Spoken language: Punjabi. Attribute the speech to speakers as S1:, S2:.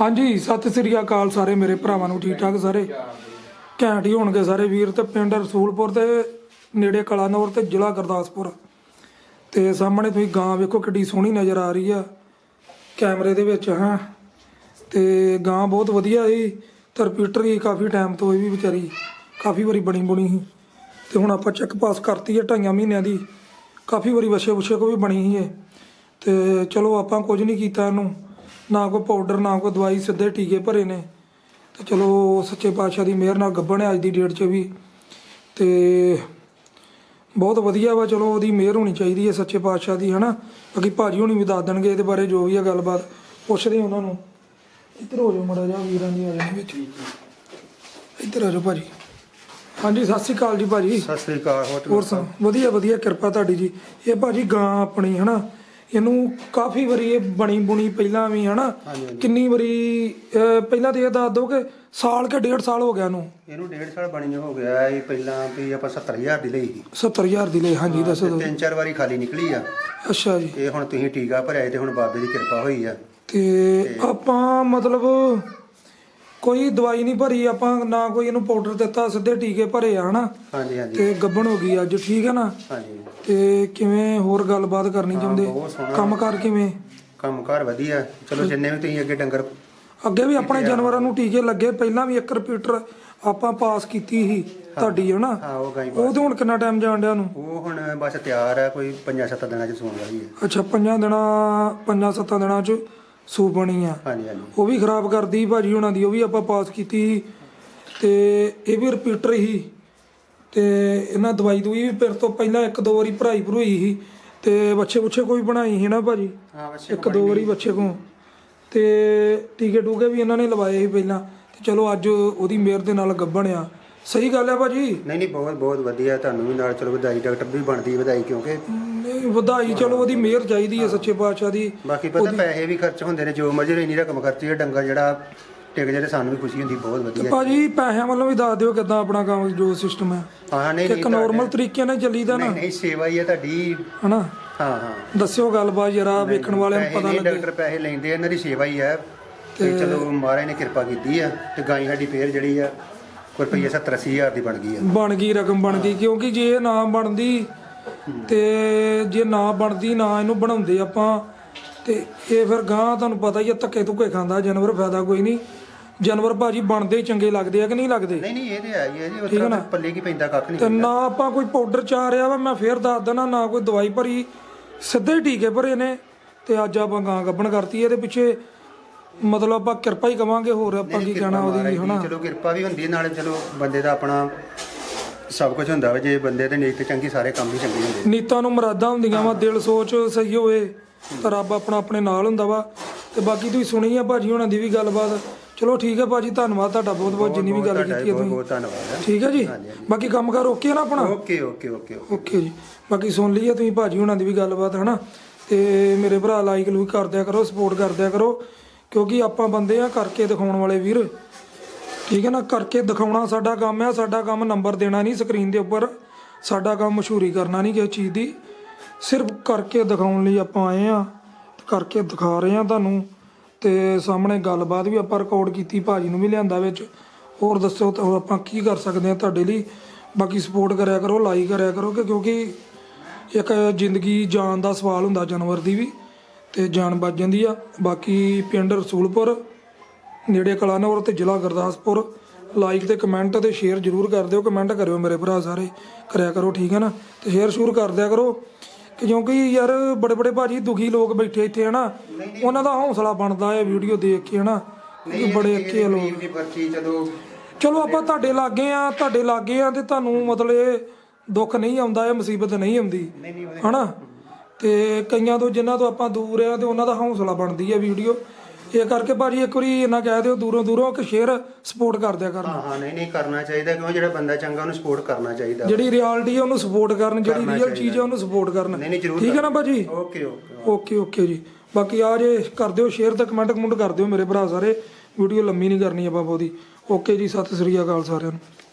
S1: ਹਾਂਜੀ, ਸਤਿ ਸ੍ਰੀ ਅਕਾਲ ਸਾਰੇ ਮੇਰੇ ਭਰਾਵਾਂ ਨੂੰ, ਠੀਕ ਠਾਕ ਸਾਰੇ? ਘੈਂਟ ਹੀ ਹੋਣਗੇ ਸਾਰੇ ਵੀਰ ਤੇ ਪਿੰਡ ਰਸੂਲਪੁਰ ਦੇ ਨੇੜੇ ਕਲਾਨੌਰ ਤੇ ਜ਼ਿਲ੍ਹਾ ਗੁਰਦਾਸਪੁਰ। ਤੇ ਸਾਹਮਣੇ ਤੁਸੀਂ ਗਾਂ ਵੇਖੋ ਕਿੱਡੀ ਸੋਹਣੀ ਨਜ਼ਰ ਆ ਰਹੀ ਆ, ਕੈਮਰੇ ਦੇ ਵਿੱਚ, ਹਾਂ? ਤੇ ਗਾਂ ਬਹੁਤ ਵਧੀਆ ਸੀ, ਤੇ ਰਿਪੀਟਰ ਹੀ ਕਾਫੀ ਟਾਈਮ ਤੋਂ ਇਹ ਵੀ ਵਿਚਾਰੀ ਕਾਫੀ ਵਾਰੀ ਬਣੀ ਬੁਣੀ ਸੀ। ਤੇ ਹੁਣ ਆਪਾਂ ਚੈੱਕ ਪਾਸ ਕਰਤੀ ਹੈ ਢਾਈਆਂ ਮਹੀਨਿਆਂ ਦੀ, ਕਾਫੀ ਵਾਰੀ ਵਛੇ ਵਛੇ ਕੋ ਵੀ ਬਣੀ ਸੀ ਇਹ। ਤੇ ਚਲੋ ਆਪਾਂ ਕੁਝ ਨਹੀਂ ਕੀਤਾ ਇਹਨੂੰ। ਨਾ ਕੋਈ ਪਾਊਡਰ ਨਾ ਕੋਈ ਦਵਾਈ ਸਿੱਧੇ ਟੀਕੇ ਭਰੇ ਨੇ। ਤੇ ਚਲੋ ਸੱਚੇ ਪਾਤਸ਼ਾਹ ਦੀ ਮਿਹਰ ਨਾਲ ਗੱਭਣ ਹੈ ਅੱਜ ਦੀ ਡੇਟ 'ਚ ਵੀ। ਤੇ ਬਹੁਤ ਵਧੀਆ ਵਾ ਚਲੋ ਉਹਦੀ ਮਿਹਰ ਹੋਣੀ ਚਾਹੀਦੀ ਹੈ ਸੱਚੇ ਪਾਤਸ਼ਾਹ ਦੀ ਹਨਾ? ਬਾਕੀ ਭਾਜੀ ਹੁਣੀ ਵੀ ਦੱਸ ਦੇਣਗੇ ਇਹਦੇ ਬਾਰੇ ਜੋ ਵੀ ਆ ਗੱਲਬਾਤ। ਪੁੱਛਦੇ ਉਹਨਾਂ ਨੂੰ। ਇੱਧਰ ਹੋ ਜਾਓ ਮੜਾ ਜਾ ਵੀਰਾਂ ਦੀ ਆ ਜਾਣੀ ਵਿੱਚ। ਇੱਧਰ ਆ ਜਾਓ ਭਾਜੀ। ਹਾਂਜੀ ਸਤਿ ਸ਼੍ਰੀ ਅਕਾਲ ਜੀ ਭਾਜੀ।
S2: ਸਤਿ ਸ੍ਰੀ ਅਕਾਲ ਹੋਰ
S1: ਹੋਰ ਸੁਣ ਵਧੀਆ ਵਧੀਆ ਕਿਰਪਾ ਤੁਹਾਡੀ ਜੀ। ਇਹ ਭਾਜੀ ਗਾਂ ਆਪਣੀ ਹਨਾ? ਇਹਨੂੰ ਕਾਫੀ ਵਾਰੀ ਇਹ ਬਣੀ ਬੁਣੀ ਪਹਿਲਾਂ ਵੀ ਹਨਾ। ਕਿੰਨੀ ਵਾਰੀ ਅਹ, ਪਹਿਲਾਂ ਤੇ ਇਹ ਦੱਸ ਦਿਓ ਕਿ ਸਾਲ ਕੇ ਡੇਢ ਸਾਲ ਹੋ ਗਿਆ ਇਹਨੂੰ।
S2: ਇਹਨੂੰ ਡੇਢ ਸਾਲ ਬਣੀ ਨੂੰ ਹੋ ਗਿਆ ਇਹ ਪਹਿਲਾਂ ਵੀ ਆਪਾਂ 70000 ਦੀ ਲਈ ਸੀ।
S1: 70000 ਦੀ ਲਈ ਹਾਂਜੀ ਦੱਸੋ
S2: ਤੇ। ਤਿੰਨ ਚਾਰ ਵਾਰੀ ਖਾਲੀ ਨਿਕਲੀ ਆ।
S1: ਅੱਛਾ ਜੀ।
S2: ਇਹ ਹੁਣ ਤੁਸੀਂ ਟੀਕਾ ਭਰਿਆ ਤੇ ਹੁਣ ਬਾਬੇ ਦੀ ਕਿਰਪਾ ਹੋਈ ਆ।
S1: ਤੇ ਆਪਾਂ ਮਤਲਬ ਕੋਈ ਦਵਾਈ ਨਹੀਂ ਭਰੀ ਆਪਾਂ ਨਾ ਕੋਈ ਇਹਨੂੰ ਪਾਊਡਰ ਦਿੱਤਾ ਸਿੱਧੇ ਟੀਕੇ ਭਰੇ ਆ ਹਨਾ?
S2: ਹਾਂਜੀ ਹਾਂਜੀ।
S1: ਤੇ ਗੱਬਣ ਹੋ ਗਈ ਅੱਜ ਠੀਕ ਹੈ ਨਾ?
S2: ਹਾਂਜੀ।
S1: ਤੇ ਕਿਵੇਂ ਹੋਰ ਗੱਲਬਾਤ ਕਰਨੀ ਚਾਹੁੰਦੇ?
S2: ਬਹੁਤ ਸੋਹਣਾ।
S1: ਕੰਮ ਕਰ ਕਿਵੇਂ?
S2: ਕੰਮ ਕਾਰ ਵਧੀਆ। ਚਲੋ ਜਿੰਨੇ ਵੀ ਤੁਸੀਂ ਅੱਗੇ ਡੰਗਰ
S1: ਅੱਗੇ ਵੀ ਆਪਣੇ ਜਾਨਵਰਾਂ ਨੂੰ ਟੀਕੇ ਲੱਗੇ ਪਹਿਲਾਂ ਵੀ ਇੱਕ ਰਿਪੀਟਰ ਆਪਾਂ ਪਾਸ ਕੀਤੀ ਸੀ ਤੁਹਾਡੀ ਹੈ ਨਾ?
S2: ਹਾਂ ਉਹ ਗਾਈ
S1: ਉਹ ਤੇ ਹੁਣ ਕਿੰਨਾ ਟਾਈਮ ਜਾਣ ਡਿਆ ਨੂੰ
S2: ਉਹ ਹੁਣ ਬਸ ਤਿਆਰ ਹੈ ਕੋਈ 5-7 ਦਿਨਾਂ ਚ ਸੂਣ ਵਾਲੀ ਹੈ
S1: ਅੱਛਾ ਪੰਜਾਂ ਦਿਨਾਂ ਪੰਜਾਂ ਸੱਤਾਂ ਦਿਨਾਂ ਚ ਸੂ ਬਣੀ ਆ।
S2: ਹਾਂਜੀ ਹਾਂਜੀ।
S1: ਉਹ ਵੀ ਖਰਾਬ ਕਰਦੀ ਭਾਜੀ ਉਹਨਾਂ ਦੀ ਉਹ ਵੀ ਆਪਾਂ ਪਾਸ ਕੀਤੀ ਤੇ ਇਹ ਵੀ ਰਿਪੀਟਰ ਹੀ। ਤੇ ਇਹਨਾਂ ਦਵਾਈ ਦੂਈ ਵੀ ਫਿਰ ਤੋਂ ਪਹਿਲਾਂ ਇੱਕ ਦੋ ਵਾਰੀ ਭਰਾਈ ਭਰੂਈ ਸੀ। ਤੇ ਬੱਚੇ ਬੁੱਚੇ ਕੋਈ ਬਣਾਈ ਸੀ ਨਾ ਭਾਜੀ?
S2: ਹਾਂ
S1: ਇੱਕ ਦੋ ਵਾਰੀ ਬੱਚੇ ਕੋ। ਤੇ ਟੀਕੇ ਟੂਕੇ ਵੀ ਇਹਨਾਂ ਨੇ ਲਵਾਏ ਸੀ ਪਹਿਲਾਂ। ਤੇ ਚਲੋ ਅੱਜ ਉਹਦੀ ਮਿਹਰ ਦੇ ਨਾਲ ਗੱਭਣ ਆ। ਸਹੀ ਗੱਲ ਹੈ ਭਾਜੀ?
S2: ਨਹੀਂ ਨਹੀਂ ਬਹੁਤ ਬਹੁਤ ਵਧੀਆ। ਤੁਹਾਨੂੰ ਵੀ ਨਾਲ ਚਲੋ ਵਧਾਈ ਡਾਕਟਰ ਵੀ ਬਣਦੀ ਵਧਾਈ ਕਿਉਂਕਿ
S1: ਵਧਾਈ ਚਲੋ ਉਹਦੀ ਮਿਹਰ ਚਾਹੀਦੀ ਹੈ ਸੱਚੇ ਪਾਤਸ਼ਾਹ ਦੀ।
S2: ਬਾਕੀ ਪਤਾ ਪੈਸੇ ਵੀ ਖਰਚ ਹੁੰਦੇ ਨੇ ਜੋ ਮਰਜ਼ੀ ਇੰਨੀ ਰਕਮ ਖਰਚੀ ਹੈ ਡੰਗਰ ਜਿਹੜਾ ਟਿਕ ਜੇ ਤੇ ਸਾਨੂੰ ਵੀ ਖੁਸ਼ੀ ਹੁੰਦੀ ਬਹੁਤ ਵਧੀਆ।
S1: ਭਾਜੀ ਪੈਸਿਆਂ ਵੱਲੋਂ ਵੀ ਦੱਸ ਦਿਓ ਕਿਦਾਂ ਆਪਣਾ ਕੰਮ ਜੋ ਸਿਸਟਮ ਹੈ।
S2: ਹਾਂ ਨਹੀਂ
S1: ਇੱਕ ਨਾਰਮਲ ਤਰੀਕੇ ਨਾਲ ਚੱਲੀਦਾ ਨਾ।
S2: ਨਹੀਂ ਸੇਵਾ ਹੀ ਹੈ ਤੁਹਾਡੀ।
S1: ਹਨਾ?
S2: ਹਾਂ ਹਾਂ।
S1: ਦੱਸਿਓ ਗੱਲਬਾਤ ਜਰਾ ਵੇਖਣ ਵਾਲਿਆਂ ਨੂੰ ਪਤਾ ਲੱਗੇ।
S2: ਡਾਕਟਰ ਪੈਸੇ ਲੈਂਦੇ ਇਹਨਾਂ ਦੀ ਸੇਵਾ ਹੀ ਹੈ। ਤੇ ਚਲੋ ਮਹਾਰਾਜ ਨੇ ਕਿਰਪਾ ਕੀਤੀ ਆ ਤੇ ਗਾਈ ਸਾਡੀ ਫੇਰ ਜਿਹੜੀ ਆ ਕੋਈ ਰੁਪਈਆ 70 ਅੱਸੀ ਹਜ਼ਾਰ ਦੀ ਬਣ ਗਈ ਆ।
S1: ਬਣ ਗਈ ਰਕਮ ਬਣ ਗਈ ਕਿਉਂਕਿ ਜੇ ਇਹ ਨਾ ਬਣਦੀ ਤੇ ਜੇ ਨਾ ਬਣਦੀ ਨਾ ਇਹਨੂੰ ਬਣਾਉਂਦੇ ਆਪਾਂ ਤੇ ਇਹ ਫਿਰ ਗਾਂ ਤੁਹਾਨੂੰ ਪਤਾ ਹੀ ਆ ਧੱਕੇ ਧੁੱਕੇ ਖਾਂਦਾ ਜਾਨਵਰ ਫਾਇਦਾ ਕੋਈ ਨਹੀਂ। ਜਾਨਵਰ ਭਾਜੀ ਬਣਦੇ ਹੀ ਚੰਗੇ ਲੱਗਦੇ ਆ ਕਿ ਨਹੀਂ ਲੱਗਦੇ?
S2: ਨਹੀਂ ਨਹੀਂ ਇਹ ਤੇ ਹੈ ਹੀ ਹੈ ਜੀ ਉੱਥੇ ਪੱਲੇ ਕੀ ਪੈਂਦਾ ਕੱਖ ਨਹੀਂ
S1: ਤੇ ਨਾ ਆਪਾਂ ਕੋਈ ਪਾਊਡਰ ਚਾ ਰਿਆ ਵਾ ਮੈਂ ਫੇਰ ਦੱਸ ਦੇਣਾ ਨਾ ਕੋਈ ਦਵਾਈ ਭਰੀ ਸਿੱਧੇ ਹੀ ਟੀਕੇ ਭਰੇ ਨੇ ਤੇ ਅੱਜ ਆਪਾਂ ਗਾਂ ਗੱਭਣ ਕਰਤੀ ਇਹਦੇ ਪਿੱਛੇ ਮਤਲਬ ਆਪਾਂ ਕਿਰਪਾ ਹੀ ਕਵਾਂਗੇ ਹੋਰ ਆਪਾਂ ਕੀ ਕਹਿਣਾ ਉਹਦੀ ਹਨਾ?
S2: ਚਲੋ ਕਿਰਪਾ ਵੀ ਹੁੰਦੀ ਹੈ, ਨਾਲੇ ਚਲੋ ਬੰਦੇ ਦਾ ਆਪਣਾ ਸਭ ਕੁਝ ਹੁੰਦਾ ਵਾ ਜੇ ਬੰਦੇ ਦੇ ਨੀਤ ਚੰਗੀ ਸਾਰੇ ਕੰਮ ਹੀ ਚੰਗੇ ਹੁੰਦੇ
S1: ਨੀਤਾਂ ਨੂੰ ਮਰਾਦਾਂ ਹੁੰਦੀਆਂ ਵਾ ਦਿਲ ਸੋਚ ਸਹੀ ਹੋਵੇ ਤਾਂ ਰੱਬ ਆਪਣਾ ਆਪਣੇ ਨਾਲ ਹੁੰਦਾ ਵਾ। ਤੇ ਬਾਕੀ ਤੁਸੀਂ ਸੁਣੀ ਆ ਭਾਜੀ ਹੁਣਾਂ ਦੀ ਵੀ ਗੱਲਬਾਤ। ਚਲੋ ਠੀਕ ਹੈ ਭਾਜੀ ਧੰਨਵਾਦ ਤੁਹਾਡਾ ਬਹੁਤ ਬਹੁਤ ਜਿੰਨੀ ਵੀ ਗੱਲ
S2: ਤੁਹਾਡਾ
S1: ਕੀਤੀ ਹੈ
S2: ਬਹੁਤ
S1: ਤੁਸੀਂ।
S2: ਬਹੁਤ ਧੰਨਵਾਦ
S1: ਠੀਕ ਹੈ ਜੀ? ਬਾਕੀ ਕੰਮ ਕਰ ਓਕੇ ਨਾ ਆਪਣਾ?
S2: Okay okay okay
S1: okay. ਜੀ। ਬਾਕੀ ਸੁਣ ਲਈ ਆ ਤੁਸੀਂ ਭਾਜੀ ਹੁਣਾਂ ਦੀ ਵੀ ਗੱਲਬਾਤ ਹਨਾ? ਤੇ ਮੇਰੇ ਭਰਾ ਲਾਈਕ ਲੂਕ ਕਰ ਦਿਆ ਕਰੋ ਸਪੋਰਟ ਕਰ ਦਿਆ ਕਰੋ। ਕਿਉਂਕਿ ਆਪਾਂ ਬੰਦੇ ਆ ਕਰਕੇ ਦਿਖਾਉਣ ਵਾਲੇ ਵੀਰ। ਠੀਕ ਹੈ ਨਾ, ਕਰਕੇ ਦਿਖਾਉਣਾ ਸਾਡਾ ਕੰਮ ਹੈ ਸਾਡਾ ਕੰਮ ਨੰਬਰ ਦੇਣਾ ਨਹੀਂ ਸਕਰੀਨ ਦੇ ਉੱਪਰ, ਸਾਡਾ ਕੰਮ ਮਸ਼ਹੂਰੀ ਕਰਨਾ ਨਹੀਂ ਕਿਸੇ ਚੀਜ਼ ਦੀ। ਸਿਰਫ ਕਰਕੇ ਦਿਖਾਉਣ ਲਈ ਆਪਾਂ ਆਏ ਆ ਕਰਕੇ ਦਿਖਾ ਰਹੇ ਆ ਤੁਹਾਨੂੰ, ਤੇ ਸਾਹਮਣੇ ਗੱਲਬਾਤ ਵੀ ਆਪਾਂ ਰਿਕਾਰਡ ਕੀਤੀ, ਭਾਜੀ ਨੂੰ ਵੀ ਲਿਆਂਦਾ ਵਿੱਚ। ਹੋਰ ਦੱਸੋ ਤਾਂ ਆਪਾਂ ਕੀ ਕਰ ਸਕਦੇ ਆ ਤੁਹਾਡੇ ਲਈ? ਬਾਕੀ ਸਪੋਰਟ ਕਰਿਆ ਕਰੋ ਲਾਈਕ ਕਰਿਆ ਕਰੋ, ਕਿ ਕਿਉਂਕਿ ਇੱਕ ਜ਼ਿੰਦਗੀ ਜਾਨ ਦਾ ਸਵਾਲ ਹੁੰਦਾ ਜਾਨਵਰ ਦੀ ਵੀ, ਤੇ ਜਾਨ ਬਚ ਜਾਂਦੀ ਆ। ਬਾਕੀ ਪਿੰਡ ਰਸੂਲਪੁਰ ਨੇੜੇ ਕਲਾਨੌਰ ਤੇ ਜ਼ਿਲ੍ਹਾ ਗੁਰਦਾਸਪੁਰ। ਲਾਈਕ ਤੇ ਕਮੈਂਟ ਤੇ ਸ਼ੇਅਰ ਜ਼ਰੂਰ ਕਰ ਦਿਓ ਕਮੈਂਟ ਕਰਿਓ ਮੇਰੇ ਭਰਾ ਸਾਰੇ। ਕਰਿਆ ਕਰੋ ਠੀਕ ਹੈ ਨਾ? ਤੇ ਸ਼ੇਅਰ ਸ਼ੂਰ ਕਰ ਦਿਆ ਕਰੋ। ਕਿ ਕਿਉਂਕਿ ਯਾਰ ਬੜੇ ਬੜੇ ਭਾਜੀ ਦੁਖੀ ਲੋਕ ਬੈਠੇ ਇੱਥੇ ਹਨਾ ਉਹਨਾਂ ਦਾ ਹੌਸਲਾ ਬਣਦਾ ਹੈ ਵੀਡੀਓ ਦੇਖ ਕੇ ਹਨਾ ਕਿ ਬੜੇ ਅੱਕੇ ਲੋਕ।
S2: ਗਰੀਬ ਦੀ ਪਰਚੀ ਚਲੋ
S1: ਚਲੋ ਆਪਾਂ ਤੁਹਾਡੇ ਲਾਗੇ ਆ ਤੁਹਾਡੇ ਲਾਗੇ ਆ ਤੇ ਤੁਹਾਨੂੰ ਮਤਲਬ ਇਹ ਦੁੱਖ ਨਹੀਂ ਆਉਂਦਾ ਇਹ ਮੁਸੀਬਤ ਨਹੀਂ ਆਉਂਦੀ ਹਨਾ ਤੇ ਕਈਆਂ ਤੋਂ ਜਿਨ੍ਹਾਂ ਤੋਂ ਆਪਾਂ ਦੂਰ ਆ ਤੇ ਉਹਨਾਂ ਦਾ ਹੌਸਲਾ ਬਣਦੀ ਹੈ ਵੀਡੀਓ ਇਹ ਕਰਕੇ ਭਾਜੀ ਇੱਕ ਵਾਰੀ ਇਹਨਾਂ ਕਹਿ ਦਿਓ ਦੂਰੋਂ ਦੂਰੋਂ ਕਿ ਸ਼ੇਅਰ ਸਪੋਰਟ ਕਰ ਦਿਆ ਕਰਨ।
S2: ਹਾਂ ਹਾਂ ਨਹੀਂ ਨਹੀਂ ਕਰਨਾ ਚਾਹੀਦਾ ਕਿਉਂ? ਜਿਹੜਾ ਬੰਦਾ ਚੰਗਾ ਉਹਨੂੰ ਸਪੋਰਟ ਕਰਨਾ ਚਾਹੀਦਾ।
S1: ਜਿਹੜੀ ਰਿਐਲਿਟੀ ਹੈ ਉਹਨੂੰ ਸਪੋਰਟ ਕਰਨ ਜਿਹੜੀ ਰੀਅਲ ਚੀਜ਼ ਹੈ ਉਹਨੂੰ ਸਪੋਰਟ ਕਰਨ।
S2: ਨਹੀਂ ਨਹੀਂ ਜ਼ਰੂਰ
S1: ਠੀਕ ਹੈ ਨਾ ਭਾਜੀ?
S2: Okay okay
S1: okay. ਓਕੇ ਜੀ। ਬਾਕੀ ਆ ਜੇ ਕਰ ਦਿਓ ਸ਼ੇਅਰ ਤੇ ਕਮੈਂਟ ਕਮੈਂਟ ਕਰ ਦਿਓ ਮੇਰੇ ਭਰਾ ਸਾਰੇ। ਵੀਡੀਓ ਲੰਮੀ ਨਹੀਂ ਕਰਨੀ ਆਪਾਂ ਬਹੁਤੀ। ਓਕੇ ਜੀ ਸਤਿ ਸ੍ਰੀ ਅਕਾਲ ਸਾਰਿਆਂ ਨੂੰ।